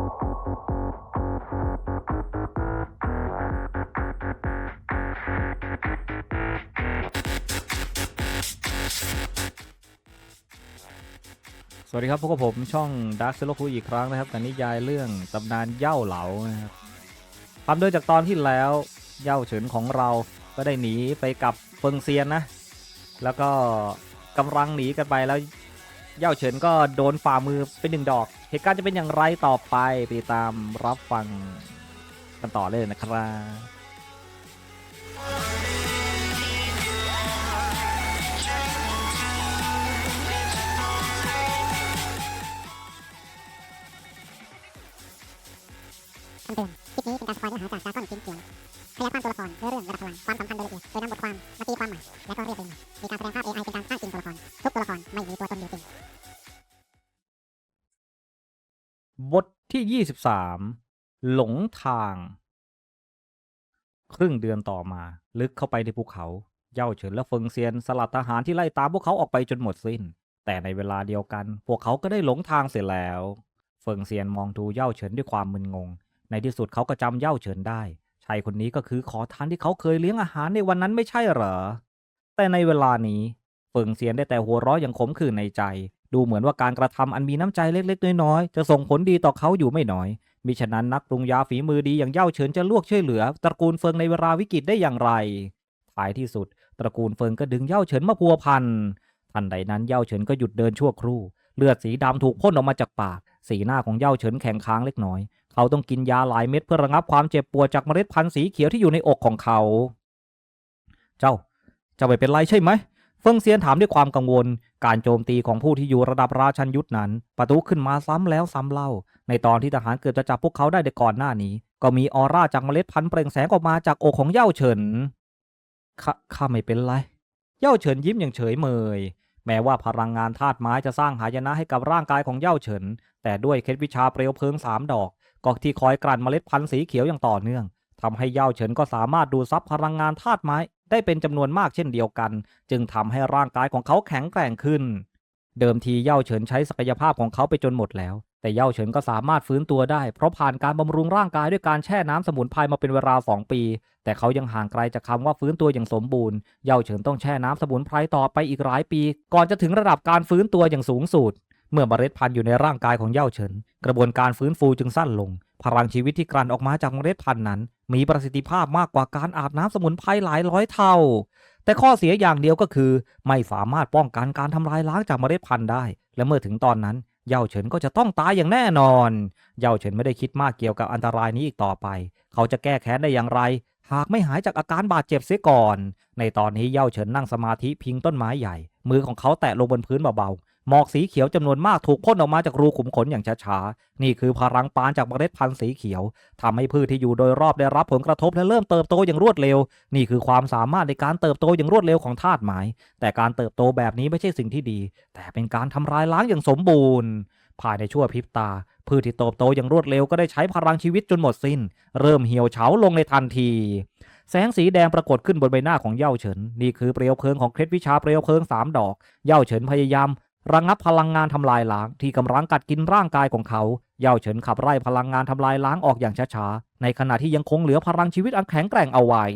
สวัสดีครับพบกับผมช่อง Dark s e l o คุอีกครั้งนะครับกับนิยายเรื่องตำนานเย้าเหลานะครับทำโดยจากตอนที่แล้วเย้าเฉินของเราก็ได้หนีไปกับเฟิงเซียนนะ แล้วก็กำลังหนีกันไปแล้ว เย้าเฉินก็โดนฝ่ามือเป็นหนึ่งดอก เหตุการณ์จะเป็นอย่างไรต่อไปไปติดตามรับฟังกันต่อเลยนะครับคำเตือนคลิปนี้เป็นการสปอยเนื้อหาจากดราก้อนเกมเขียนข ยายความตัวละครเนื้อเรื่องระดับพลังความสัมพันธ์โดยละเอียดโดยนำบทความมาตีความใหม่และก็เรียบเรียงมีการแสดงภาพ AI เป็นการสร้างจริงตัวละครทุกตัวละครไม่มีตัวตนอยู่จริงบทที่ 23 หลงทาง ครึ่งเดือนต่อมา ลึกเข้าไปในภูเขา เย่าเฉินและเฟิงเซียนสลัดทหารที่ไล่ตามพวกเขาออกไปจนหมดสิน้น แต่ในเวลาเดียวกัน พวกเขาก็ได้หลงทางเสียแล้ว เฟิงเซียนมองดูเย่าเฉินด้วยความมึนงง ในที่สุดเขาก็จำเย่าเฉินได้ายคนนี้ก็คือขอทานที่เขาเคยเลี้ยงอาหารในวันนั้นไม่ใช่เหรอ แต่ในเวลานี้เฟิงเซียนได้แต่หัวเราะอย่างขมขื่นในใจ ดูเหมือนว่าการกระทำอันมีน้ำใจเล็กๆ น้อยๆ จะส่งผลดีต่อเขาอยู่ไม่น้อย มิฉะนั้นนักปรุงยาฝีมือดีอย่างเย่าเฉินจะลวกช่วยเหลือ ตระกูลเฟิงในเวลาวิกฤตได้อย่างไร ท้ายที่สุด ตระกูลเฟิงก็ดึงเย่าเฉินมาพัวพัน ทันใดนั้นเย่าเฉินก็หยุดเดินชั่วครู่ เลือดสีดำถูกพ่นออกมาจากปาก สีหน้าของเย่าเฉินแข็งค้างเล็กน้อย เขาต้องกินยาหลายเม็ดเพื่อระงับความเจ็บปวดจากเมล็ดพันธุ์สีเขียวที่อยู่ในอกของเขา เจ้าจ้าไม่เป็นไรใช่ไหม เฟิงเซียนถามด้วยความกังวล การโจมตีของผู้ที่อยู่ระดับราชันยุทธนั้น ประตูขึ้นมาซ้ำแล้วซ้ำเล่า ในตอนที่ทหารเกือบจะจับพวกเขาได้ในก่อนหน้านี้ ก็มีออร่าจากเมล็ดพันธุ์เปล่งแสงออกมาจากอกของเย่าเฉินข้าข้าไม่เป็นไร เย่าเฉินยิ้มอย่างเฉยเมย แม้ว่าพลังงานธาตุไม้จะสร้างหายนะให้กับร่างกายของเย่าเฉิน แต่ด้วยเคล็ดวิชาเปลวเพลิงสามดอก ก็ที่คอยกลั่นเมล็ดพันธุ์สีเขียวอย่างต่อเนื่องทำให้เย่าเฉินก็สามารถดูดซับพลังงานธาตุไม้ได้เป็นจำนวนมากเช่นเดียวกัน จึงทำให้ร่างกายของเขาแข็งแกร่งขึ้น เดิมทีเย่าเฉินใช้ศักยภาพของเขาไปจนหมดแล้ว แต่เย่าเฉินก็สามารถฟื้นตัวได้ เพราะผ่านการบำรุงร่างกายด้วยการแช่น้ำสมุนไพรมาเป็นเวลา 2 ปี แต่เขายังห่างไกลจากคำว่าฟื้นตัวอย่างสมบูรณ์ เย่าเฉินต้องแช่น้ำสมุนไพรต่อไปอีกหลายปี ก่อนจะถึงระดับการฟื้นตัวอย่างสูงสุด เมื่อเมล็ดพันธุ์อยู่ในร่างกายของเย่าเฉิน กระบวนการฟื้นฟูจึงสั้นลง พลังชีวิตที่กลั่นออกมาจากเมล็ดพันธุ์นั้น มีประสิทธิภาพมากกว่าการอาบน้ำสมุนไพรหลายร้อยเท่า แต่ข้อเสียอย่างเดียวก็คือ ไม่สามารถป้องกันการทำลายล้างจากเมล็ดพันธุ์ได้ และเมื่อถึงตอนนั้นเย่าเฉินก็จะต้องตายอย่างแน่นอน เย่าเฉินไม่ได้คิดมากเกี่ยวกับอันตรายนี้อีกต่อไป เขาจะแก้แค้นได้อย่างไร หากไม่หายจากอาการบาดเจ็บเสียก่อน ในตอนนี้เย่าเฉินนั่งสมาธิพิงต้นไม้ใหญ่ มือของเขาแตะลงบนพื้นเบาๆ หมอกสีเขียวจำนวนมากถูกพ่นออกมาจากรูขุมขนอย่างช้าๆ นี่คือพลังปานจากเมล็ดพันธุ์สีเขียวทำให้พืชที่อยู่โดยรอบได้รับผลกระทบและเริ่มเติบโตอย่างรวดเร็ว นี่คือความสามารถในการเติบโตอย่างรวดเร็วของธาตุไม้ แต่การเติบโตแบบนี้ไม่ใช่สิ่งที่ดี แต่เป็นการทำลายล้างอย่างสมบูรณ์ภายในชั่วพริบตา พืชที่เติบโตอย่างรวดเร็วก็ได้ใช้พลังชีวิตจนหมดสิ้น เริ่มเหี่ยวเฉาลงในทันที แสงสีแดงปรากฏขึ้นบนใบหน้าของเย่าเฉิน นี่คือเปลวเพลิงของเคล็ดวิชาเปลวเพลิงสามดอก เย่าเฉินพยายาม ระงับพลังงานทำลายล้างที่กำลังกัดกินร่างกายของเขา เย่าเฉินขับไล่พลังงานทำลายล้างออกอย่างช้าๆ ในขณะที่ยังคงเหลือพลังชีวิตอันแข็งแกร่งเอาไว้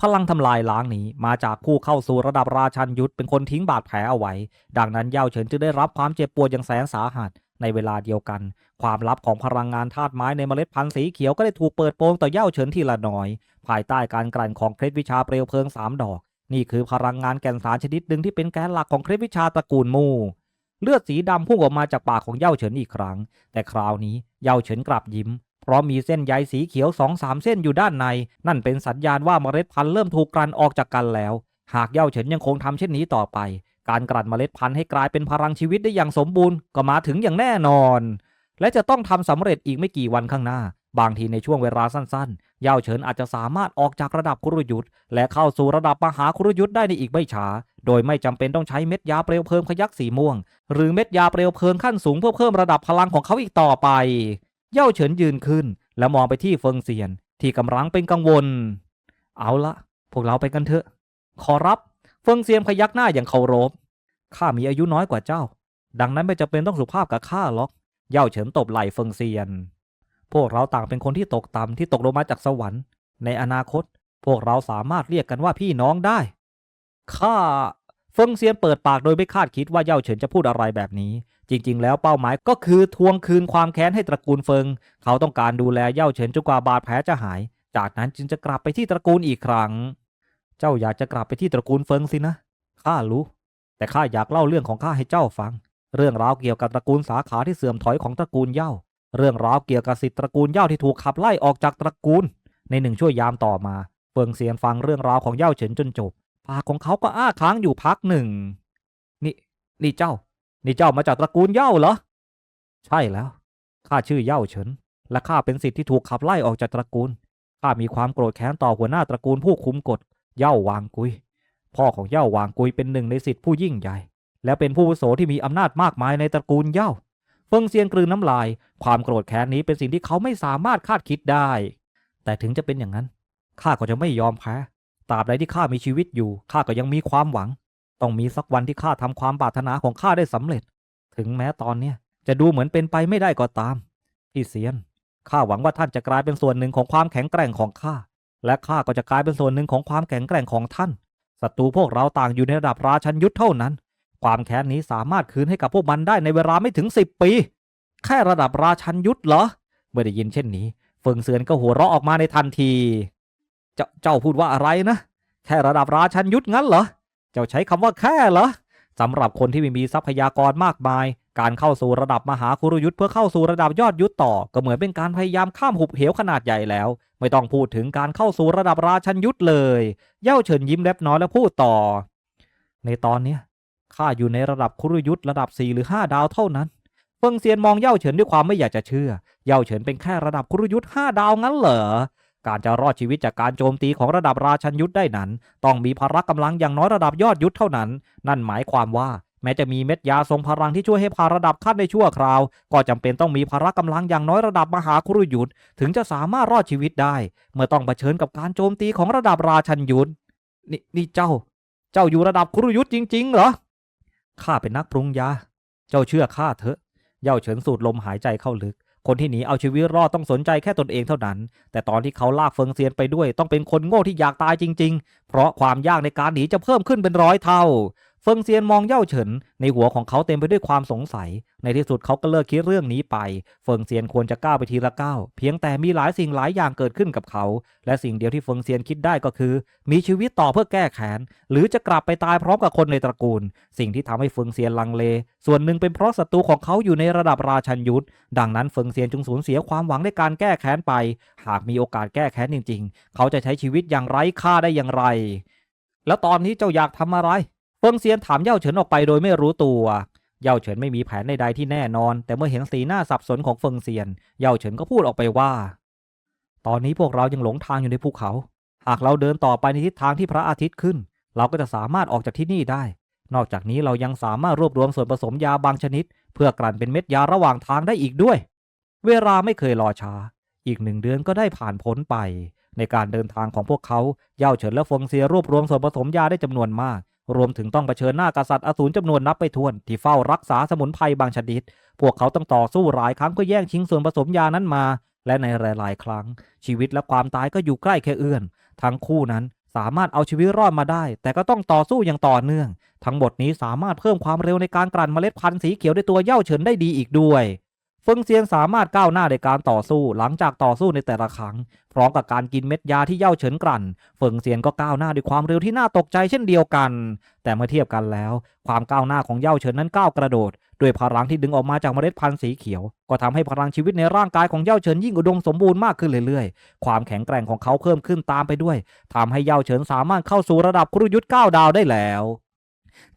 พลังทำลายล้างนี้มาจากผู้เข้าสู่ระดับราชันยุทธเป็นคนทิ้งบาดแผลเอาไว้ ดังนั้นเย่าเฉินจึงได้รับความเจ็บปวดอย่างแสนสาหัส ในเวลาเดียวกัน ความลับของพลังงานธาตุไม้ในเมล็ดพันธุ์สีเขียวก็ได้ถูกเปิดโปงต่อเย่าเฉินทีละน้อย ภายใต้การกลั่นของเคล็ดวิชาเปลวเพลิงสามดอก นี่คือพลังงานแก่นสารชนิดหนึ่งที่เป็นแกนหลักของเคล็ดวิชาตระกูลมู เลือดสีดำพุ่งออกมาจากปากของเย่าเฉินอีกครั้ง แต่คราวนี้เย่าเฉินกลับยิ้ม เพราะมีเส้นใยสีเขียวสองสามเส้นอยู่ด้านใน นั่นเป็นสัญญาณว่าเมล็ดพันธุ์เริ่มถูกกลั่นออกจากกันแล้ว หากเย่าเฉินยังคงทำเช่นนี้ต่อไป การกลั่นเมล็ดพันธุ์ให้กลายเป็นพลังชีวิตได้อย่างสมบูรณ์ก็มาถึงอย่างแน่นอน และจะต้องทำสำเร็จอีกไม่กี่วันข้างหน้า บางทีในช่วงเวลาสั้นๆ เย่าเฉินอาจจะสามารถออกจากระดับคุรุยุทธและเข้าสู่ระดับมหาคุรุยุทธได้ในอีกไม่ช้า โดยไม่จำเป็นต้องใช้เม็ดยาเปลวเพลิงพยักสีม่วง หรือเม็ดยาเปลวเพลิงขั้นสูงเพื่อเพิ่มระดับพลังของเขาอีกต่อไป เย่าเฉินยืนขึ้น แล้วมองไปที่เฟิงเซียน ที่กำลังเป็นกังวล เอาละพวกเราไปกันเถอะ ขอรับ เฟิงเซียนพยักหน้าอย่างเคารพ ข้ามีอายุน้อยกว่าเจ้า ดังนั้นไม่จำเป็นต้องสุภาพกับข้าหรอก เย่าเฉินตบไหล่เฟิงเซียน พวกเราต่างเป็นคนที่ตกต่ำที่ตกลงมาจากสวรรค์ ในอนาคต พวกเราสามารถเรียกกันว่าพี่น้องได้ ข้าเฟิงเซียนเปิดปากโดยไม่คาดคิดว่าเย่าเฉินจะพูดอะไรแบบนี้ จริง ๆ แล้วเป้าหมายก็คือทวงคืนความแค้นให้ตระกูลเฟิง เขาต้องการดูแลเย่าเฉินจนกว่าบาดแผลจะหาย จากนั้นจึงจะกลับไปที่ตระกูลอีกครั้ง เจ้าอยากจะกลับไปที่ตระกูลเฟิงสินะข้ารู้ แต่ข้าอยากเล่าเรื่องของข้าให้เจ้าฟัง เรื่องราวเกี่ยวกับตระกูลสาขาที่เสื่อมถอยของตระกูลเย่า เรื่องราวเกี่ยวกับสิทธิตระกูลเย่าที่ถูกขับไล่ออกจากตระกูล ในหนึ่งช่วยยามต่อมา เฟิงเซียนฟังเรื่องราวของเย่าเฉินจนจบปากของเขาก็อ้าค้างอยู่พักหนึ่ง นี่นี่เจ้า นี่เจ้ามาจากตระกูลเย่าเหรอ ใช่แล้ว ข้าชื่อเย่าเฉิน และข้าเป็นสิทธิ์ที่ถูกขับไล่ออกจากตระกูล ข้ามีความโกรธแค้นต่อหัวหน้าตระกูลผู้คุมกฎเย่าวางกุย พ่อของเย่าวางกุยเป็นหนึ่งในสิทธิผู้ยิ่งใหญ่ และเป็นผู้วุโสที่มีอำนาจมากมายในตระกูลเย่า เฟิงเซียนกลืนน้ำลาย ความโกรธแค้นนี้เป็นสิ่งที่เขาไม่สามารถคาดคิดได้ แต่ถึงจะเป็นอย่างนั้นข้าก็จะไม่ยอมแพ้ตราบใดที่ข้ามีชีวิตอยู่ข้าก็ยังมีความหวัง ต้องมีสักวันที่ข้าทำความปรารถนาของข้าได้สำเร็จ ถึงแม้ตอนเนี้จะดูเหมือนเป็นไปไม่ได้ก็ตามพี่เซียนข้าหวังว่าท่านจะกลายเป็นส่วนหนึ่งของความแข็งแกร่งของข้าและข้าก็จะกลายเป็นส่วนหนึ่งของความแข็งแกร่งของท่านศัตรูพวกเราต่างอยู่ในระดับราชันยุทธเท่านั้น ความแค้นนี้สามารถคืนให้กับพวกมันได้ในเวลาไม่ถึงสิบปี แค่ระดับราชันยุทธเหรอ เมื่อได้ยินเช่นนี้ เฟิงเซียนก็หัวเราะออกมาในทันที เจ้าเจ้าพูดว่าอะไรนะ แค่ระดับราชันยุทธงั้นเหรอ เจ้าใช้คำว่าแค่เหรอสำหรับคนที่ไม่มีทรัพยากรมากมาย การเข้าสู่ระดับมหาคุรุยุทธเพื่อเข้าสู่ระดับยอดยุทธต่อ ก็เหมือนเป็นการพยายามข้ามหุบเหวขนาดใหญ่แล้ว ไม่ต้องพูดถึงการเข้าสู่ระดับราชันยุทธเลย เย่าเฉินยิ้มเล็บน้อยแล้วพูดต่อ ในตอนเนี้ย ข้าอยู่ในระดับคุรุยุทธ์ระดับสี่หรือห้าดาวเท่านั้น เฟิงเซียนมองเย่าเฉินด้วยความไม่อยากจะเชื่อ เย่าเฉินเป็นแค่ระดับคุรุยุทธห้าดาวงั้นเหรอ การจะรอดชีวิตจากการโจมตีของระดับราชันยุทธ์ได้นั้น ต้องมีพละกำลังอย่างน้อยระดับยอดยุทธ์เท่านั้น นั่นหมายความว่าแม้จะมีเม็ดยาทรงพลังที่ช่วยให้พาระดับขั้นในชั่วคราว ก็จำเป็นต้องมีพละกำลังอย่างน้อยระดับมหาคุรุยุทธ์ถึงจะสามารถรอดชีวิตได้ เมื่อต้องเผชิญกับการโจมตีของระดับราชันยุทธ์นี่นี่เจ้า เจ้าอยู่ระดับครุยุทธจริง ๆ เหรอ ข้าเป็นนักปรุงยา เจ้าเชื่อข้าเถอะ เย่าเฉินสูดลมหายใจเข้าลึก คนที่หนีเอาชีวิตรอดต้องสนใจแค่ตนเองเท่านั้น แต่ตอนที่เขาลากเฟิงเซียนไปด้วยต้องเป็นคนโง่ที่อยากตายจริง ๆ เพราะความยากในการหนีจะเพิ่มขึ้นเป็นร้อยเท่า เฟิงเซียนมองเย่าเฉินในหัวของเขาเต็มไปด้วยความสงสัย ในที่สุดเขาก็เลิกคิดเรื่องนี้ไป เฟิงเซียนควรจะก้าวไปทีละก้าวเพียงแต่มีหลายสิ่งหลายอย่างเกิดขึ้นกับเขา และสิ่งเดียวที่เฟิงเซียนคิดได้ก็คือ มีชีวิตต่อเพื่อแก้แค้นหรือจะกลับไปตายพร้อมกับคนในตระกูล สิ่งที่ทำให้เฟิงเซียนลังเล ส่วนหนึ่งเป็นเพราะศัตรูของเขาอยู่ในระดับราชันยุทธดังนั้นเฟิงเซียนจึงสูญเสียความหวังในการแก้แค้นไป หากมีโอกาสแก้แค้นจริง ๆ เขาจะใช้ชีวิตอย่างไร้ค่าได้อย่างไร แล้วตอนนี้เจ้าอยากทำอะไร เฟิงเซียนถามเย่าเฉินออกไปโดยไม่รู้ตัว เย่าเฉินไม่มีแผนใดๆที่แน่นอน แต่เมื่อเห็นสีหน้าสับสนของเฟิงเซียน เย่าเฉินก็พูดออกไปว่า ตอนนี้พวกเรายังหลงทางอยู่ในภูเขา หากเราเดินต่อไปในทิศทางที่พระอาทิตย์ขึ้น เราก็จะสามารถออกจากที่นี่ได้ นอกจากนี้เรายังสามารถรวบรวมส่วนผสมยาบางชนิด เพื่อกลั่นเป็นเม็ดยาระหว่างทางได้อีกด้วย เวลาไม่เคยรอช้า อีกหนึ่งเดือนก็ได้ผ่านพ้นไป ในการเดินทางของพวกเขา เย่าเฉินและฟงเซียรวบรวมส่วนผสมยาได้จำนวนมาก รวมถึงต้องเผชิญหน้ากษัตริย์อสูรจำนวนนับไปถ้วนที่เฝ้ารักษาสมุนไพรบางชนิด พวกเขาต้องต่อสู้หลายครั้งเพื่อแย่งชิงส่วนผสมยานั้นมา และในหลายๆ ครั้ง ชีวิตและความตายก็อยู่ใกล้แค่เอื้อน ทั้งคู่นั้นสามารถเอาชีวิตรอดมาได้ แต่ก็ต้องต่อสู้อย่างต่อเนื่อง ทั้งหมดนี้สามารถเพิ่มความเร็วในการกลั่นเมล็ดพันธุ์สีเขียวในตัวเย่าเฉินได้ดีอีกด้วย ฟิงเซียนสามารถก้าวหน้าในการต่อสู้หลังจากต่อสู้ในแต่ละครั้ง พร้อมกับการกินเม็ดยาที่เย่าเฉินกลั่นเฟิงเซียนก็ก้าวหน้าด้วยความเร็วที่น่าตกใจเช่นเดียวกัน แต่เมื่อเทียบกันแล้ว ความก้าวหน้าของเย่าเฉินนั้นก้าวกระโดดด้วยพลังที่ดึงออกมาจากเมล็ดพันธุ์สีเขียว ก็ทำให้พลังชีวิตในร่างกายของเย่าเฉินยิ่งอุดมสมบูรณ์มากขึ้นเรื่อยๆ ความแข็งแกร่งของเขาเพิ่มขึ้นตามไปด้วยทำให้เย่าเฉินสามารถเข้าสู่ระดับครุยุทธ์9ดาวได้แล้ว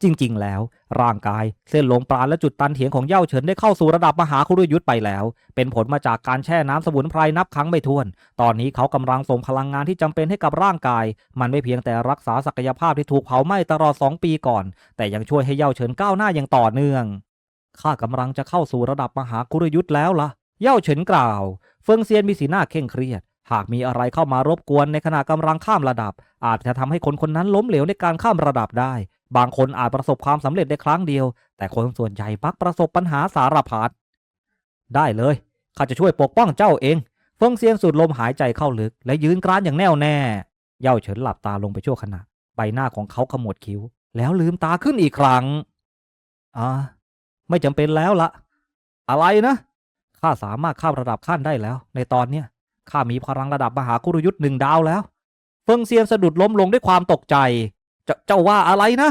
จริง ๆ แล้ว ร่างกายเส้นหลมปราณและจุดตันเถียงของเย่าเฉินได้เข้าสู่ระดับมหาคุรุยุทธ์ไปแล้ว เป็นผลมาจากการแช่น้ำสมุนไพรนับครั้งไม่ถ้วน ตอนนี้เขากำลังส่งพลังงานที่จำเป็นให้กับร่างกาย มันไม่เพียงแต่รักษาศักยภาพที่ถูกเผาไหม้ตลอด 2 ปีก่อน แต่ยังช่วยให้เย่าเฉินก้าวหน้าอย่างต่อเนื่องข้ากำลังจะเข้าสู่ระดับมหาคุรยุทธ์แล้วล่ะ เย่าเฉินกล่าว เฟิงเซียนมีสีหน้าเคร่งเครียด หากมีอะไรเข้ามารบกวนในขณะกำลังข้ามระดับ อาจจะทำให้คนคนนั้นล้มเหลวในการข้ามระดับได้ บางคนอาจประสบความสำเร็จในครั้งเดียว แต่คนส่วนใหญ่มักประสบปัญหาสารพัดได้เลยข้าจะช่วยปกป้องเจ้าเอง เฟิงเซียนสูดลมหายใจเข้าลึก และยืนกรานอย่างแน่วแน่ เย่าเฉินหลับตาลงไปชั่วขณะ ใบหน้าของเขาขมวดคิ้ว แล้วลืมตาขึ้นอีกครั้ง อ่า ไม่จำเป็นแล้วละอะไรนะข้าสามารถข้ามระดับขั้นได้แล้ว ในตอนเนี้ยข้ามีพลังระดับมหากุรยุทธ์หนึ่งดาวแล้ว เฟิงเซียนสะดุดล้มลงด้วยความตกใจ เจาเจ้าว่าอะไรนะ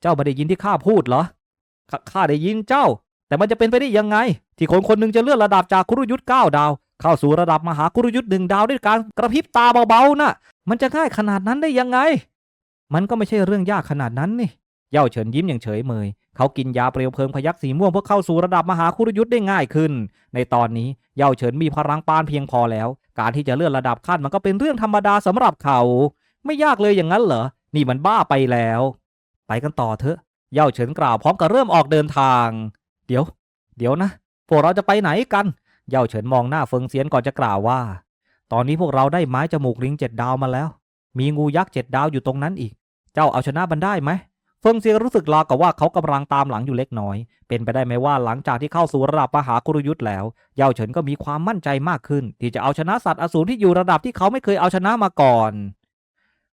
เจ้าไม่ได้ยินที่ข้าพูดเหรอขข้าได้ยินเจ้า แต่มันจะเป็นไปได้ยังไง ที่คนคนหนึ่งจะเลื่อนระดับจากกุรยุทธ์เก้าดาว เข้าสู่ระดับมหากุรยุทธ์หนึ่งดาวด้วยการกระพริบตาเบาๆน่ะ มันจะง่ายขนาดนั้นได้ยังไง มันก็ไม่ใช่เรื่องยากขนาดนั้นนี่เย่าเฉินยิ้มอย่างเฉยเมย เขากินยาเปลวเพลิงพยักสีม่วงเพื่อเข้าสู่ระดับมหาคุรยุทธ์ได้ง่ายขึ้น ในตอนนี้เย่าเฉินมีพลังปานเพียงพอแล้ว การที่จะเลื่อนระดับขั้นมันก็เป็นเรื่องธรรมดาสำหรับเขา ไม่ยากเลยอย่างนั้นเหรอ นี่มันบ้าไปแล้ว ไปกันต่อเถอะ เย่าเฉินกล่าวพร้อมกับเริ่มออกเดินทาง เดี๋ยว เดี๋ยวนะ พวกเราจะไปไหนกัน เย่าเฉินมองหน้าเฟิงเซียนก่อนจะกล่าวว่า ตอนนี้พวกเราได้ไม้จมูกลิงเจ็ดดาวมาแล้ว มีงูยักษ์เจ็ดดาวอยู่ตรงนั้นอีก เจ้าเอาชนะมันได้ไหมเฟิงเซียนรู้สึกราวกับว่าเขากำลังตามหลังอยู่เล็กน้อย เป็นไปได้ไหมว่าหลังจากที่เข้าสู่ระดับมหากรุยุทธ์แล้ว เย่าเฉินก็มีความมั่นใจมากขึ้น ที่จะเอาชนะสัตว์อสูรที่อยู่ระดับที่เขาไม่เคยเอาชนะมาก่อน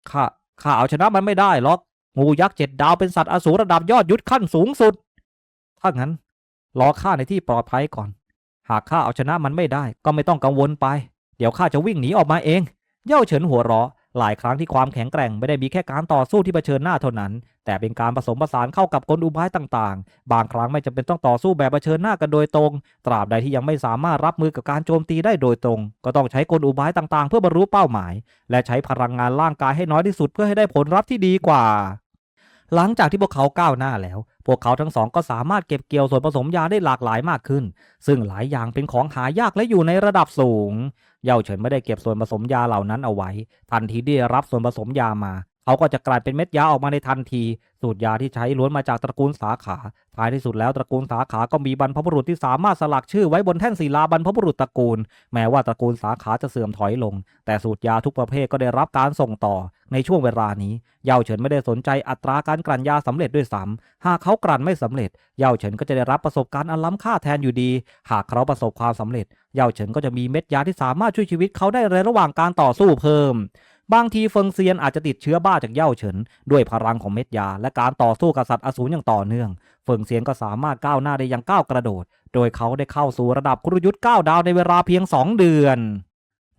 ข้า ข้าเอาชนะมันไม่ได้หรอก งูยักษ์เจ็ดดาวเป็นสัตว์อสูรระดับยอดยุทธขั้นสูงสุด ถ้างั้น รอข้าในที่ปลอดภัยก่อน หากข้าเอาชนะมันไม่ได้ ก็ไม่ต้องกังวลไป เดี๋ยวข้าจะวิ่งหนีออกมาเอง เย่าเฉินหัวเราะ หลายครั้งที่ความแข็งแกร่งไม่ได้มีแค่การต่อสู้ที่เผชิญหน้าเท่านั้น แต่เป็นการผสมผสานเข้ากับกลอุบายต่างๆ บางครั้งไม่จำเป็นต้องต่อสู้แบบเผชิญหน้ากันโดยตรง ตราบใดที่ยังไม่สามารถรับมือกับการโจมตีได้โดยตรง ก็ต้องใช้กลอุบายต่างๆ เพื่อบรรลุเป้าหมาย และใช้พลังงานร่างกายให้น้อยที่สุดเพื่อให้ได้ผลลัพธ์ที่ดีกว่า หลังจากที่พวกเขาก้าวหน้าแล้ว พวกเขาทั้งสองก็สามารถเก็บเกี่ยวส่วนผสมยาได้หลากหลายมากขึ้น ซึ่งหลายอย่างเป็นของหายากและอยู่ในระดับสูง เย่าเฉินไม่ได้เก็บส่วนผสมยาเหล่านั้นเอาไว้ ทันทีที่รับส่วนผสมยามาเขาก็จะกลายเป็นเม็ดยาออกมาในทันที สูตรยาที่ใช้ล้วนมาจากตระกูลสาขา ท้ายที่สุดแล้วตระกูลสาขาก็มีบรรพบุรุษที่สามารถสลักชื่อไว้บนแท่นศิลาบรรพบุรุษตระกูล แม้ว่าตระกูลสาขาจะเสื่อมถอยลง แต่สูตรยาทุกประเภทก็ได้รับการส่งต่อ ในช่วงเวลานี้ เยาเฉินไม่ได้สนใจอัตราการกลั่นยาสำเร็จด้วยซ้ำหากเขากลั่นไม่สำเร็จ เยาเฉินก็จะได้รับประสบการณ์อันล้ำค่าแทนอยู่ดี หากเขาประสบความสำเร็จ เยาเฉินก็จะมีเม็ดยาที่สามารถช่วยชีวิตเขาได้ในระหว่างการต่อสู้เพิ่มบางทีเฟิงเซียนอาจจะติดเชื้อบ้าจากเย่าเฉิน ด้วยพลังของเม็ดยา และการต่อสู้กับสัตว์อสูรอย่างต่อเนื่อง เฟิงเซียนก็สามารถก้าวหน้าได้อย่างก้าวกระโดด โดยเขาได้เข้าสู่ระดับกุยุทธ์9ดาวในเวลาเพียง 2 เดือน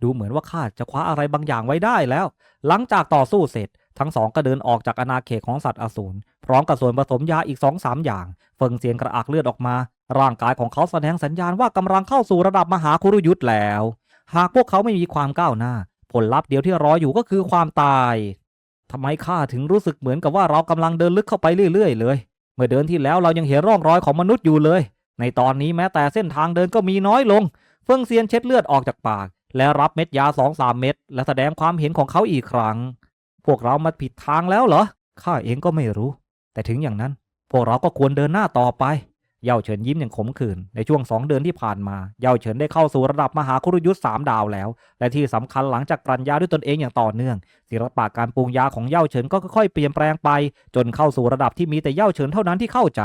ดูเหมือนว่าข้าจะคว้าอะไรบางอย่างไว้ได้แล้ว หลังจากต่อสู้เสร็จ ทั้งสองก็เดินออกจากอาณาเขตของสัตว์อสูรพร้อมกับส่วนผสมยาอีก2องสามอย่าง เฟิงเซียนกระอักเลือดออกมา ร่างกายของเขาแสดงสัญญาณว่ากำลังเข้าสู่ระดับมหาคุรุยุทธ์แล้ว หากพวกเขาไม่มีความก้าวหน้า ผลลัพธ์เดียวที่รออยู่ก็คือความตายทำไมข้าถึงรู้สึกเหมือนกับว่าเรากำลังเดินลึกเข้าไปเรื่อยๆเลย เมื่อเดินที่แล้วเรายังเห็นร่องรอยของมนุษย์อยู่เลย ในตอนนี้แม้แต่เส้นทางเดินก็มีน้อยลง เฟิงเซียนเช็ดเลือดออกจากปาก และรับเม็ดยาสองสามเม็ดและแสดงความเห็นของเขาอีกครั้ง พวกเรามาผิดทางแล้วเหรอข้าเองก็ไม่รู้ แต่ถึงอย่างนั้น พวกเราก็ควรเดินหน้าต่อไป เย่าเฉินยิ้มอย่างขมขื่นในช่วงสองเดือนที่ผ่านมา เย่าเฉินได้เข้าสู่ระดับมหาคุรยุทธ์สามดาวแล้ว และที่สำคัญหลังจากกลั่นยาด้วยตนเองอย่างต่อเนื่อง ศิลปะการปรุงยาของเย่าเฉินก็ค่อยๆเปลี่ยนแปลงไป จนเข้าสู่ระดับที่มีแต่เย่าเฉินเท่านั้นที่เข้าใจ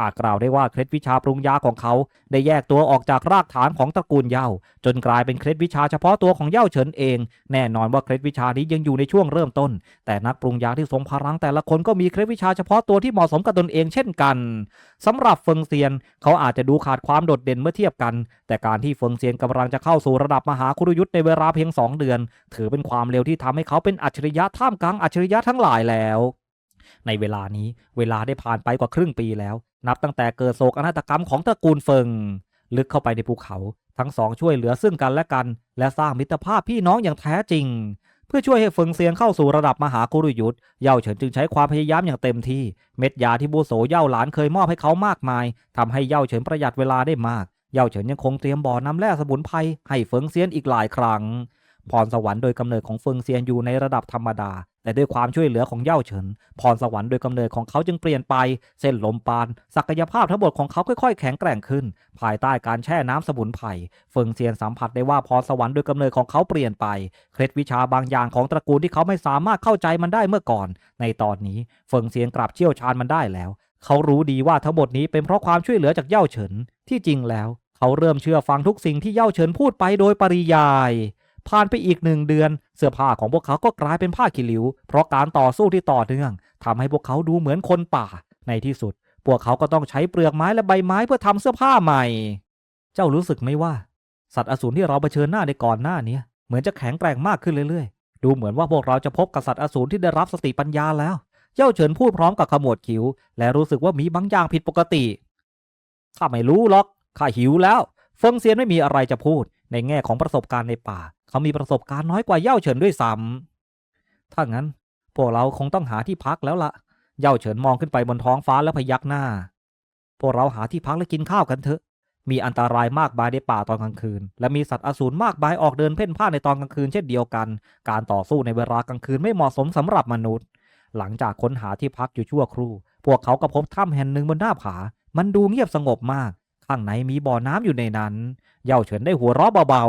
อาจกล่าวได้ว่าเคล็ดวิชาปรุงยาของเขา ได้แยกตัวออกจากรากฐานของตระกูลเย่าจนกลายเป็นเคล็ดวิชาเฉพาะตัวของเย่าเฉินเอง แน่นอนว่าเคล็ดวิชานี้ยังอยู่ในช่วงเริ่มต้น แต่นักปรุงยาที่ทรงพลังแต่ละคนก็มีเคล็ดวิชาเฉพาะตัวที่เหมาะสมกับตนเองเช่นกันสำหรับเฟิงเซียน เขาอาจจะดูขาดความโดดเด่นเมื่อเทียบกัน แต่การที่เฟิงเซียนกำลังจะเข้าสู่ระดับมหาคุรยุทธ์ในเวลาเพียง 2 เดือน ถือเป็นความเร็วที่ทำให้เขาเป็นอัจฉริยะท่ามกลางอัจฉริยะทั้งหลายแล้ว ในเวลานี้เวลาได้ผ่านไปกว่าครึ่งปีแล้ว นับตั้งแต่เกิดโศกนาฏกรรมของตระกูลเฟิง ลึกเข้าไปในภูเขา ทั้งสองช่วยเหลือซึ่งกันและกัน และสร้างมิตรภาพพี่น้องอย่างแท้จริง เพื่อช่วยให้เฟิงเซียนเข้าสู่ระดับมหากุรุยุทธ์เย่าเฉินจึงใช้ความพยายามอย่างเต็มที่ เม็ดยาที่บูโสเย่าหลานเคยมอบให้เขามากมายทำให้เย่าเฉินประหยัดเวลาได้มาก เย่าเฉินยังคงเตรียมบ่อน้ำแร่สมุนไพรให้เฟิงเซียนอีกหลายครั้ง พรสวรรค์โดยกำเนิดของเฟิงเซียนอยู่ในระดับธรรมดา แต่ด้วยความช่วยเหลือของเย่าเฉินพรสวรรค์โดยกำเนิดของเขาจึงเปลี่ยนไป เส้นลมปาน ศักยภาพทั้งหมดของเขาค่อยๆ แข็งแกร่งขึ้น ภายใต้การแช่น้ำสมุนไพรเฟิงเซียนสัมผัสได้ว่าพรสวรรค์โดยกำเนิดของเขาเปลี่ยนไป เคล็ดวิชาบางอย่างของตระกูลที่เขาไม่สามารถเข้าใจมันได้เมื่อก่อน ในตอนนี้เฟิงเซียนกลับเชี่ยวชาญมันได้แล้ว เขารู้ดีว่าทั้งหมดนี้เป็นเพราะความช่วยเหลือจากเย่าเฉินที่จริงแล้ว เขาเริ่มเชื่อฟังทุกสิ่งที่เย่าเฉินพูดไปโดยปริยาย ผ่านไปอีกหนึ่งเดือน เสื้อผ้าของพวกเขาก็กลายเป็นผ้ากิริ้ว เพราะการต่อสู้ที่ต่อเนื่องทำให้พวกเขาดูเหมือนคนป่า ในที่สุด พวกเขาก็ต้องใช้เปลือกไม้และใบไม้เพื่อทำเสื้อผ้าใหม่ เจ้ารู้สึกไหมว่า สัตว์อสูรที่เราเผชิญหน้าในก่อนหน้านี้เหมือนจะแข็งแกร่งมากขึ้นเรื่อยๆ ดูเหมือนว่าพวกเราจะพบกับสัตว์อสูรที่ได้รับสติปัญญาแล้ว เจ้าเฉินพูดพร้อมกับขมวดคิ้ว และรู้สึกว่ามีบางอย่างผิดปกติข้าไม่รู้หรอกข้าหิวแล้ว เฟิงเซียนไม่มีอะไรจะพูด ในแง่ของประสบการณ์ในป่า เขามีประสบการณ์น้อยกว่าเย่าเฉินด้วยซ้ำถ้างั้น พวกเราคงต้องหาที่พักแล้วละ่ะ เย่าเฉินมองขึ้นไปบนท้องฟ้าแล้วพยักหน้า พวกเราหาที่พักและกินข้าวกันเถอะ มีอันตรายมากมายในป่าตอนกลางคืน และมีสัตว์อสูรมากมายออกเดินเพ่นพ่านในตอนกลางคืนเช่นเดียวกัน การต่อสู้ในเวลากลางคืนไม่เหมาะสมสำหรับมนุษย์ หลังจากค้นหาที่พักอยู่ชั่วครู่ พวกเขาก็พบถ้ำแห่งหนึ่งบนหน้าผา มันดูเงียบสงบมาก ข้างในมีบ่อน้ำอยู่ในนั้น เย่าเฉินได้หัวเราะเบา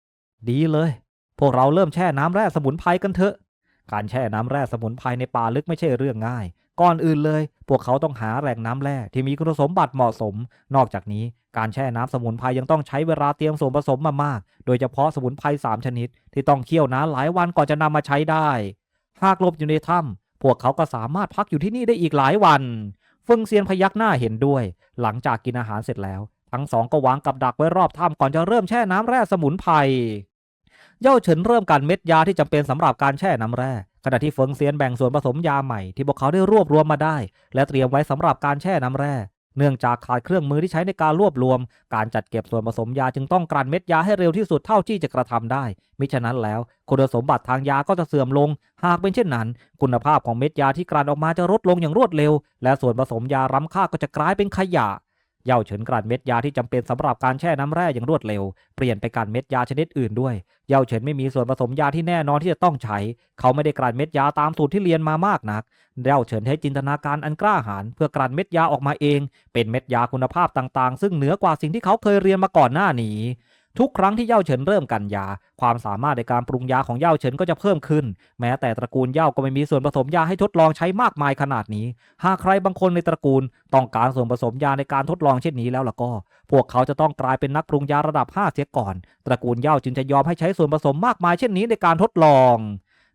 ๆ ดีเลย พวกเราเริ่มแช่น้ำแร่สมุนไพรกันเถอะ การแช่น้ำแร่สมุนไพรในป่าลึกไม่ใช่เรื่องง่าย ก่อนอื่นเลย พวกเขาต้องหาแหล่งน้ำแร่ที่มีคุณสมบัติเหมาะสม นอกจากนี้การแช่น้ำสมุนไพรยังต้องใช้เวลาเตรียมส่วนผสมมามาก โดยเฉพาะสมุนไพรสามชนิด ที่ต้องเคี่ยวนานหลายวันก่อนจะนำมาใช้ได้ หากหลบอยู่ในถ้ำพวกเขาก็สามารถพักอยู่ที่นี่ได้อีกหลายวันเฟิงเซียนพยักหน้าเห็นด้วย หลังจากกินอาหารเสร็จแล้ว ทั้งสองก็วางกับดักไว้รอบถ้ำก่อนจะเริ่มแช่น้ำแร่สมุนไพร เย่าเฉินเริ่มการเม็ดยาที่จำเป็นสำหรับการแช่น้ำแร่ ขณะที่เฟิงเซียนแบ่งส่วนผสมยาใหม่ที่พวกเขาได้รวบรวมมาได้ และเตรียมไว้สำหรับการแช่น้ำแร่ เนื่องจากขาดเครื่องมือที่ใช้ในการรวบรวม การจัดเก็บส่วนผสมยาจึงต้องกลั่นเม็ดยาให้เร็วที่สุดเท่าที่จะกระทำได้ มิฉะนั้นแล้วคุณสมบัติทางยาก็จะเสื่อมลง หากเป็นเช่นนั้น คุณภาพของเม็ดยาที่กลั่นออกมาจะลดลงอย่างรวดเร็ว และส่วนผสมยาล้ำค่าก็จะกลายเป็นขยะ เย่าเฉินกลั่นเม็ดยาที่จำเป็นสำหรับการแช่น้ำแร่อย่างรวดเร็ว เปลี่ยนไปกลั่นเม็ดยาชนิดอื่นด้วย เย่าเฉินไม่มีส่วนผสมยาที่แน่นอนที่จะต้องใช้ เขาไม่ได้กลั่นเม็ดยาตามสูตรที่เรียนมามากนัก เย่าเฉินใช้จินตนาการอันกล้าหาญเพื่อกลั่นเม็ดยาออกมาเอง เป็นเม็ดยาคุณภาพต่างๆ ซึ่งเหนือกว่าสิ่งที่เขาเคยเรียนมาก่อนหน้านี้ ทุกครั้งที่เย่าเฉินเริ่มกันยา ความสามารถในการปรุงยาของเย่าเฉินก็จะเพิ่มขึ้น แม้แต่ตระกูลเย่าก็ไม่มีส่วนผสมยาให้ทดลองใช้มากมายขนาดนี้ หากใครบางคนในตระกูล ต้องการส่วนผสมยาในการทดลองเช่นนี้แล้วล่ะก็ พวกเขาจะต้องกลายเป็นนักปรุงยาระดับ5เสียก่อน ตระกูลเย่าจึงจะยอมให้ใช้ส่วนผสมมากมายเช่นนี้ในการทดลอง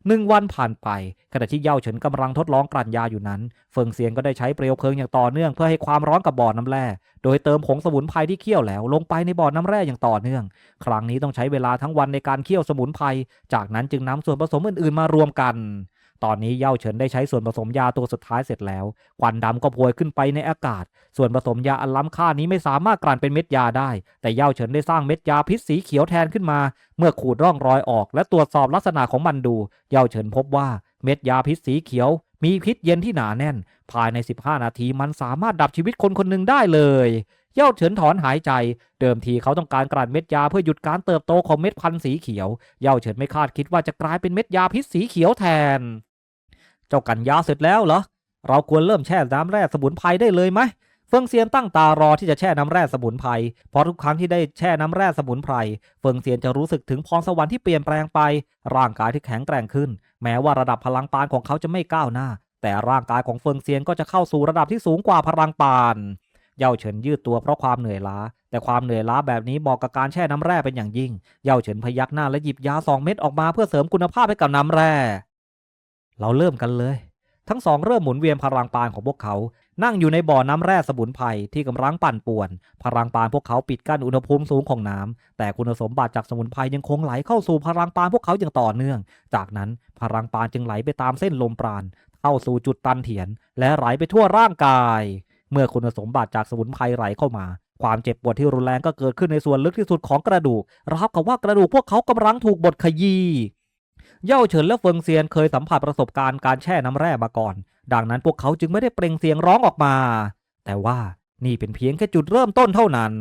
หนึ่งวันผ่านไป ขณะที่เย่าเฉินกำลังทดลองกลั่นยาอยู่นั้น เฟิงเซียนก็ได้ใช้เปลวเพลิงอย่างต่อเนื่องเพื่อให้ความร้อนกับบ่อน้ำแร่ โดยเติมผงสมุนไพรที่เคี่ยวแล้วลงไปในบ่อน้ำแร่อย่างต่อเนื่อง ครั้งนี้ต้องใช้เวลาทั้งวันในการเคี่ยวสมุนไพร จากนั้นจึงนำส่วนผสมอื่นๆมารวมกัน ตอนนี้เย่าเฉินได้ใช้ส่วนผสมยาตัวสุดท้ายเสร็จแล้ว ควันดำก็พวยขึ้นไปในอากาศ ส่วนผสมยาอันล้ำค่านี้ไม่สามารถกลั่นเป็นเม็ดยาได้ แต่เย่าเฉินได้สร้างเม็ดยาพิษสีเขียวแทนขึ้นมา เมื่อขูดร่องรอยออก และตรวจสอบลักษณะของมันดู เย่าเฉินพบว่าเม็ดยาพิษสีเขียว มีพิษเย็นที่หนาแน่น ภายใน 15 นาทีมันสามารถดับชีวิตคนคนหนึ่งได้เลย เย่าเฉินถอนหายใจ เดิมทีเขาต้องการกลั่นเม็ดยาเพื่อหยุดการเติบโตของเม็ดพันธุ์สีเขียว เย่าเฉินไม่คาดคิดว่าจะกลายเป็นเม็ดยาพิษสีเขียวแทน เจ้ากันยาเสร็จแล้วเหรอ เราควรเริ่มแช่น้ำแร่สมุนไพรได้เลยไหมเฟิงเซียนตั้งตารอที่จะแช่น้ำแร่สมุนไพร เพราะทุกครั้งที่ได้แช่น้ำแร่สมุนไพร เฟิงเซียนจะรู้สึกถึงพรสวรรค์ที่เปลี่ยนแปลงไป ร่างกายที่แข็งแกร่งขึ้น แม้ว่าระดับพลังปานของเขาจะไม่ก้าวหน้า แต่ร่างกายของเฟิงเซียนก็จะเข้าสู่ระดับที่สูงกว่าพลังปาน เย่าเฉินยืดตัวเพราะความเหนื่อยล้า แต่ความเหนื่อยล้าแบบนี้เหมาะกับการแช่น้ำแร่เป็นอย่างยิ่ง เย่าเฉินพยักหน้าและหยิบยาสองเม็ดออกมาเพื่อเสริมคุณภาพให้กับน้ำแร่ เราเริ่มกันเลย ทั้งสองเริ่มหมุนเวียนพลังปานของพวกเขา นั่งอยู่ในบ่อน้ำแร่สมุนไพรที่กำลังปั่นป่วน พลังปานพวกเขาปิดกั้นอุณหภูมิสูงของน้ำแต่คุณสมบัติจากสมุนไพรยังคงไหลเข้าสู่พลังปานพวกเขาอย่างต่อเนื่อง จากนั้นพลังปานจึงไหลไปตามเส้นลมปราณเข้าสู่จุดตันเถียน และไหลไปทั่วร่างกาย เมื่อคุณสมบัติจากสมุนไพรไหลเข้ามา ความเจ็บปวดที่รุนแรงก็เกิดขึ้นในส่วนลึกที่สุดของกระดูกราวกับว่ากระดูกพวกเขากำลังถูกบดขยี้เย่าเฉินและเฟิงเซียนเคยสัมผัสประสบการณ์การแช่น้ำแร่มาก่อน ดังนั้นพวกเขาจึงไม่ได้เปล่งเสียงร้องออกมา แต่ว่า นี่เป็นเพียงแค่จุดเริ่มต้นเท่านั้น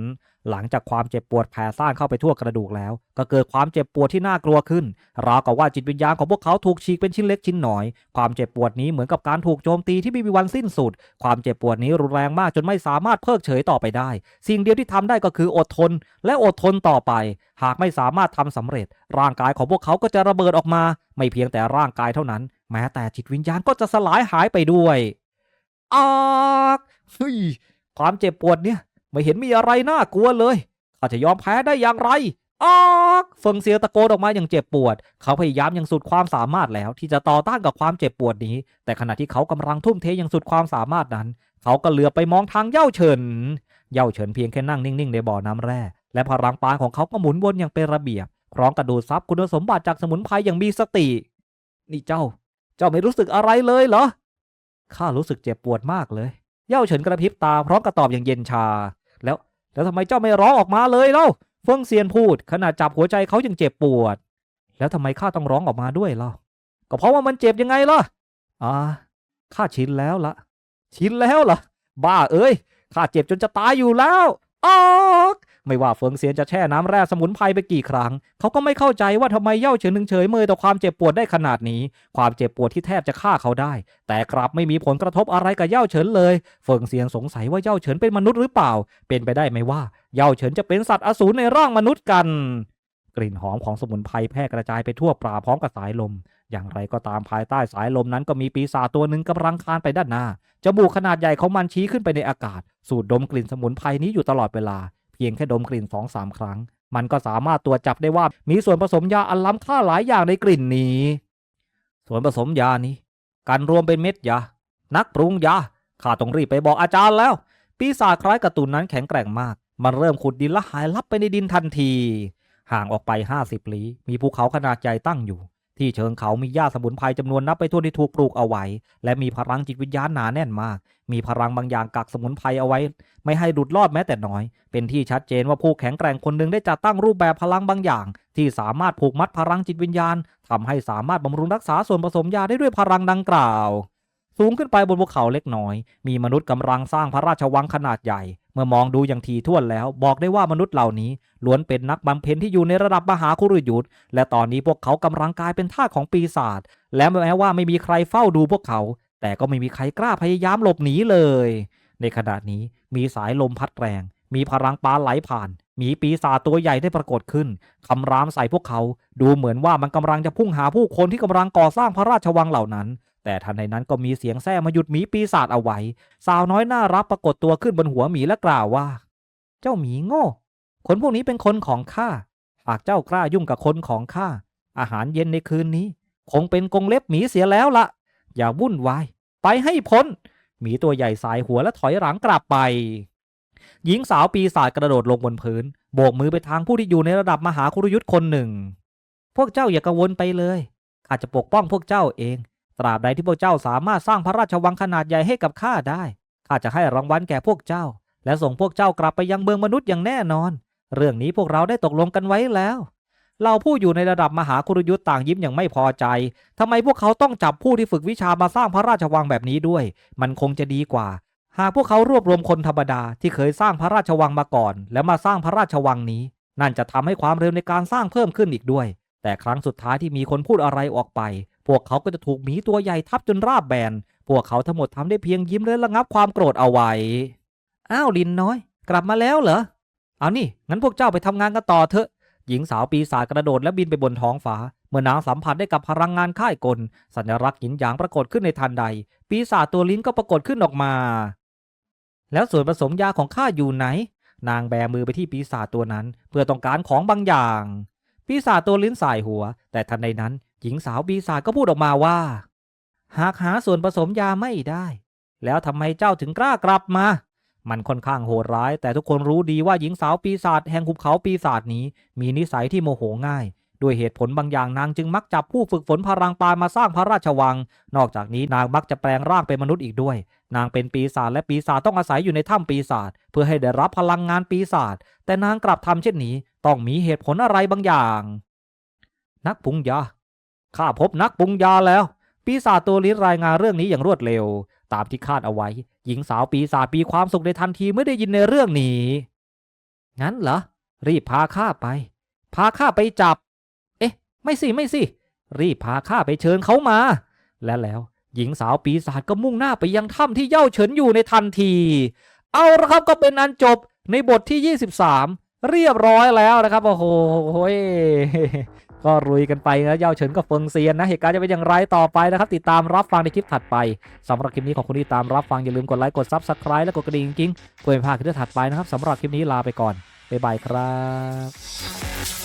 หลังจากความเจ็บปวดแผ่ซ่านเข้าไปทั่วกระดูกแล้ว ก็เกิดความเจ็บปวดที่น่ากลัวขึ้น ราวกับว่าจิตวิญญาณของพวกเขาถูกฉีกเป็นชิ้นเล็กชิ้นน้อย ความเจ็บปวดนี้เหมือนกับการถูกโจมตีที่ไม่มีวันสิ้นสุด ความเจ็บปวดนี้รุนแรงมากจนไม่สามารถเพิกเฉยต่อไปได้ สิ่งเดียวที่ทำได้ก็คืออดทน และอดทนต่อไป หากไม่สามารถทำสำเร็จ ร่างกายของพวกเขาก็จะระเบิดออกมา ไม่เพียงแต่ร่างกายเท่านั้น แม้แต่จิตวิญญาณก็จะสลายหายไปด้วยอากเฮ้ย ความเจ็บปวดเนี่ย ไม่เห็นมีอะไรน่ากลัวเลยขข้าจะยอมแพ้ได้อย่างไรออกเฟิงเซียตะโกนออกมาอย่างเจ็บปวด เขาพยายามอย่างสุดความสามารถแล้ว ที่จะต่อต้านกับความเจ็บปวดนี้ แต่ขณะที่เขากำลังทุ่มเทอย่างสุดความสามารถนั้น เขาก็เหลือไปมองทางเย่าเฉิน เย่าเฉินเพียงแค่นั่งนิ่งๆในบ่อน้ำแร่ และพลังปานของเขาก็หมุนวนอย่างเป็นระเบียบ พร้อมกระดูดซับคุณสมบัติจากสมุนไพรอย่างมีสติ นี่เจ้า เจ้าไม่รู้สึกอะไรเลยเหรอ ข้ารู้สึกเจ็บปวดมากเลย เย่าเฉินกระพริบตาพร้อมกระตอบอย่างเย็นชา แล้วแล้วทำไมเจ้าไม่ร้องออกมาเลยเล่าเฟิงเซียนพูด ขณะจับหัวใจเขายังเจ็บปวด แล้วทำไมข้าต้องร้องออกมาด้วยเล่าก็เพราะว่ามันเจ็บยังไงล่ะอ่าข้าชินแล้วละชินแล้วเหรอบ้าเอ้ยข้าเจ็บจนจะตายอยู่แล้วออก ไม่ว่าเฟิงเซียนจะแช่น้ำแร่สมุนไพรไปกี่ครั้ง เขาก็ไม่เข้าใจว่าทำไมเย่าเฉินนึงเฉยเมยต่อความเจ็บปวดได้ขนาดนี้ ความเจ็บปวดที่แทบจะฆ่าเขาได้ แต่กลับไม่มีผลกระทบอะไรกับเย่าเฉินเลย เฟิงเซียนสงสัยว่าเย่าเฉินเป็นมนุษย์หรือเปล่า เป็นไปได้ไหมว่าเย่าเฉินจะเป็นสัตว์อสูรในร่างมนุษย์กันกลิ่นหอมของสมุนไพรแพร่กระจายไปทั่วป่าพร้อมกับสายลม อย่างไรก็ตามภายใต้สายลมนั้นก็มีปีศาจตัวหนึ่งกำลังคลานไปด้านหน้า จมูกขนาดใหญ่ของมันชี้ขึ้นไปในอากาศ สูดดมกลิ่นสมุนไพรนี้อยู่ตลอดเวลา พียงแค่ดมกลิ่นสองสามครั้ง มันก็สามารถตรวจจับได้ว่ามีส่วนผสมยาอันล้ำค่าหลายอย่างในกลิ่นนี้ ส่วนผสมยานี้การรวมเป็นเม็ดยา นักปรุงยาข้าต้องรีบไปบอกอาจารย์แล้ว ปีศาจคล้ายกร์ตูนนั้นแข็งแกร่งมาก มันเริ่มขุดดินและหายลับไปในดินทันที ห่างออกไป 50 ลี้มีภูเขาขนาดใหญ่ตั้งอยู่ ที่เชิงเขามีหญ้าสมุนไพรจำนวนนับไปทั่วที่ถูกปลูกเอาไว้ และมีพลังจิตวิญญาณหนาแน่นมาก มีพลังบางอย่างกักสมุนไพรเอาไว้ ไม่ให้หลุดรอดแม้แต่น้อย เป็นที่ชัดเจนว่าผู้แข็งแกร่งคนหนึ่งได้จัดตั้งรูปแบบพลังบางอย่าง ที่สามารถผูกมัดพลังจิตวิญญาณทำให้สามารถบำรุงรักษาส่วนผสมยาได้ด้วยพลังดังกล่าว สูงขึ้นไปบนภูเขาเล็กน้อย มีมนุษย์กำลังสร้างพระราชวังขนาดใหญ่ เมื่อมองดูอย่างทีท่วนแล้ว บอกได้ว่ามนุษย์เหล่านี้ล้วนเป็นนักบำเพ็ญที่อยู่ในระดับมหาคุรุยุทธ์และตอนนี้พวกเขากำลังกลายเป็นท่าของปีศาจและแม้ว่าไม่มีใครเฝ้าดูพวกเขา แต่ก็ไม่มีใครกล้าพยายามหลบหนีเลย ในขณะนี้มีสายลมพัดแรง มีพลังปลาไหลผ่านมีปีศาจตัวใหญ่ได้ปรากฏขึ้นคำรามใส่พวกเขา ดูเหมือนว่ามันกำลังจะพุ่งหาผู้คนที่กำลังก่อสร้างพระราชวังเหล่านั้น แต่ทันใดนั้นก็มีเสียงแซ่มาหยุดหมีปีศาจเอาไว้ สาวน้อยน่ารับปรากฏตัวขึ้นบนหัวหมีและกล่าวว่า เจ้าหมีโง่ คนพวกนี้เป็นคนของข้า หากเจ้ากล้ายุ่งกับคนของข้า อาหารเย็นในคืนนี้ คงเป็นกงเล็บหมีเสียแล้วละ อย่าวุ่นวาย ไปให้พ้น หมีตัวใหญ่สายหัวและถอยหลังกลับไป หญิงสาวปีศาจกระโดดลงบนพื้น โบกมือไปทางผู้ที่อยู่ในระดับมหาคุรยุทธ์คนหนึ่ง พวกเจ้าอย่ากังวลไปเลย ข้าจะปกป้องพวกเจ้าเอง ตราบใดที่พวกเจ้าสามารถสร้างพระราชวังขนาดใหญ่ให้กับข้าได้ ข้าจะให้รางวัลแก่พวกเจ้า และส่งพวกเจ้ากลับไปยังเมืองมนุษย์อย่างแน่นอน เรื่องนี้พวกเราได้ตกลงกันไว้แล้วเราผู้อยู่ในระดับมหาคุรยุทธ์ต่างยิ้มอย่างไม่พอใจทำไมพวกเขาต้องจับผู้ที่ฝึกวิชามาสร้างพระราชวังแบบนี้ด้วย มันคงจะดีกว่า หากพวกเขารวบรวมคนธรรมดาที่เคยสร้างพระราชวังมาก่อน แล้วมาสร้างพระราชวังนี้ นั่นจะทำให้ความเร็วในการสร้างเพิ่มขึ้นอีกด้วย แต่ครั้งสุดท้ายที่มีคนพูดอะไรออกไป พวกเขาก็จะถูกหมีตัวใหญ่ทับจนราบแบน พวกเขาทั้งหมดทำได้เพียงยิ้มและระงับความโกรธเอาไว้ อ้าวลินน้อย กลับมาแล้วเหรอ เอานี่ งั้นพวกเจ้าไปทำงานกันต่อเถอะ หญิงสาวปีศาจกระโดดและบินไปบนท้องฟ้า เมื่อนางสัมผัสได้กับพลังงานค่ายกล สัญลักษณ์หยินหยางปรากฏขึ้นในทันใด ปีศาจตัวลิ้นก็ปรากฏขึ้นออกมา แล้วส่วนผสมยาของข้าอยู่ไหน นางแบมือไปที่ปีศาจตัวนั้น เพื่อต้องการของบางอย่างปีศาจตัวลิ้นสายหัว แต่ทันใดนั้น หญิงสาวปีศาจก็พูดออกมาว่า หากหาส่วนผสมยาไม่ได้ แล้วทำไมเจ้าถึงกล้ากลับมา มันค่อนข้างโหดร้าย แต่ทุกคนรู้ดีว่าหญิงสาวปีศาจแห่งหุบเขาปีศาจนี้ มีนิสัยที่โมโหง่ายด้วยเหตุผลบางอย่างนางจึงมักจับผู้ฝึกฝนพลังปานมาสร้างพระราชวัง นอกจากนี้นางมักจะแปลงร่างเป็นมนุษย์อีกด้วย นางเป็นปีศาจและปีศาจต้องอาศัยอยู่ในถ้ำปีศาจเพื่อให้ได้รับพลังงานปีศาจแต่นางกลับทำเช่นนี้ ต้องมีเหตุผลอะไรบางอย่าง นักปุงยา ข้าพบนักปรุงยาแล้ว ปีศาจตัวลิ้รายงานเรื่องนี้อย่างรวดเร็ว ตามที่คาดเอาไว้ หญิงสาวปีศาจปีความสุขในทันทีเมื่อได้ยินในเรื่องนี้ งั้นเหรอ รีบพาข้าไป พาข้าไปจับ เอ๊ะ ไม่สิไม่สิ รีบพาข้าไปเชิญเขามา และแล้วหญิงสาวปีศาจก็มุ่งหน้าไปยังถ้ำที่เย่าเฉินอยู่ในทันที เอาละครับก็เป็นอันจบในบทที่ 23 เรียบร้อยแล้วนะครับ โอ้โห ก็รุยกันไปนะเย้าเฉินกับเฟิงเซียนนะเหตุการณ์จะเป็นอย่างไรต่อไปนะครับ ติดตามรับฟังในคลิปถัดไปสำหรับคลิปนี้ของคุณที่ตามรับฟังอย่าลืมกดไลค์กดซับสไครต์และกดกระดิ่งจริงๆเพื่อไม่พลาดคลิปถัดไปนะครับสำหรับคลิปนี้ลาไปก่อนบ๊ายบายครับ